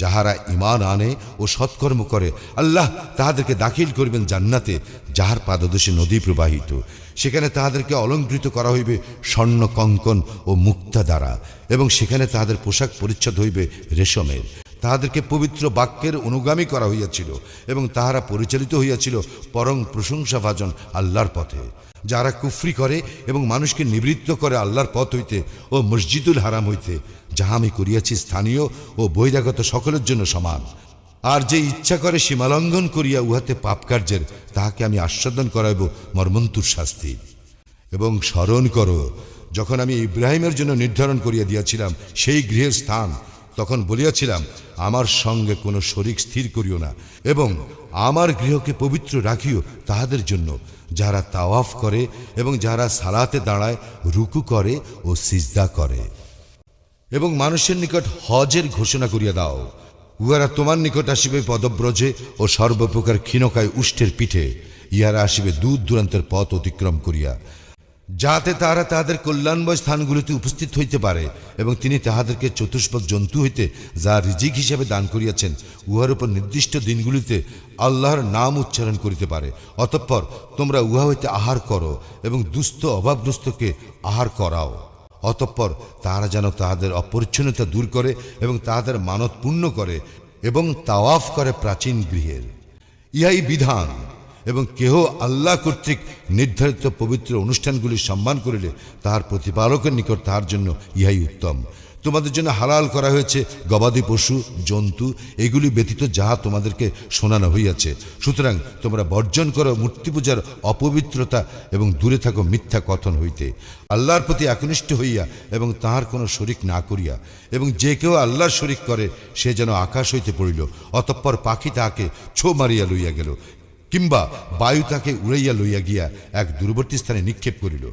যাহারা ইমান আনে ও সৎকর্ম করে, আল্লাহ তাহাদেরকে দাখিল করিবেন জান্নাতে, যাহার পাদদেশে নদী প্রবাহিত। সেখানে তাহাদেরকে অলঙ্কৃত করা হইবে স্বর্ণ কঙ্কন ও মুক্তা দ্বারা এবং সেখানে তাহাদের পোশাক পরিচ্ছদ হইবে রেশমের। তাহাদেরকে পবিত্র বাক্যের অনুগামী করা হইয়াছিল এবং তাহারা পরিচালিত হইয়াছিল পরং প্রশংসাভাজন আল্লাহর পথে। যারা কুফরি করে এবং মানুষকে নিবৃত্ত করে আল্লাহর পথ হইতে ও মসজিদুল হারাম হইতে, যাহা আমি করিয়াছি স্থানীয় ও বহিরাগত সকলের জন্য সমান। আর যে ইচ্ছা করে সীমালঙ্ঘন করিয়া উহাতে পাপ কার্যের তাহাকে আমি আস্বাদন করাইব মর্মন্তুর শাস্তি। এবং স্মরণ করো, যখন আমি ইব্রাহিমের জন্য নির্ধারণ করিয়া দিয়াছিলাম, সেই গৃহের স্থান তখন বলিয়াছিলাম, আমার সঙ্গে কোনো শরিক স্থির করিও না এবং আমার গৃহকে পবিত্র রাখিও তাহাদের জন্য। যারা তাওয়াফ করে এবং যারা সালাতে দাঁড়ায়, রুকু করে ও সিজদা করে। এবং মানুষের নিকট হজের ঘোষণা করিয়া দাও। উহারা তোমার নিকট আসিবে পদব্রজে ও সর্বপ্রকার ক্ষীণকায় উষ্ঠের পিঠে। ইহারা আসিবে দূর দূরান্তের পথ অতিক্রম করিয়া। যাতে তাহারা তাহাদের কল্যাণময় স্থানগুলিতে উপস্থিত হইতে পারে এবং তিনি তাহাদেরকে চতুষ্পদ জন্তু হইতে যা রিজিক হিসাবে দান করিয়াছেন, উহার উপর নির্দিষ্ট দিনগুলিতে আল্লাহর নাম উচ্চারণ করিতে পারে। অতঃপর তোমরা উহা হইতে আহার করো এবং দুস্থ অভাবগ্রস্তকে আহার করাও। অতঃপর তাহারা যেন তাহাদের অপরিচ্ছন্নতা দূর করে এবং তাহাদের মানত পূর্ণ করে এবং তাওয়াফ করে প্রাচীন গৃহের। ইহাই বিধান। এবং কেহ আল্লাহ কর্তৃক নির্ধারিত পবিত্র অনুষ্ঠানগুলি সম্মান করিলে তাহার প্রতিপালকের নিকট তাহার জন্য ইহাই উত্তম। তোমাদের জন্য হালাল করা হয়েছে গবাদি পশু, জন্তু, এগুলি ব্যতীত যাহা তোমাদেরকে শোনানো হইয়াছে। সুতরাং তোমরা বর্জন করো মূর্তি পূজার অপবিত্রতা এবং দূরে থাকো মিথ্যা কথন হইতে। আল্লাহর প্রতি একনিষ্ঠ হইয়া এবং তাহার কোনো শরিক না করিয়া এবং যে কেউ আল্লাহর শরিক করে সে যেন আকাশ হইতে পড়িল, অতঃপর পাখি তাহাকে ছো মারিয়া লইয়া গেল। কিংবা বায়ু তাকে উড়াইয়া লইয়া গিয়া এক দূরবর্তী স্থানে নিক্ষেপ করিল।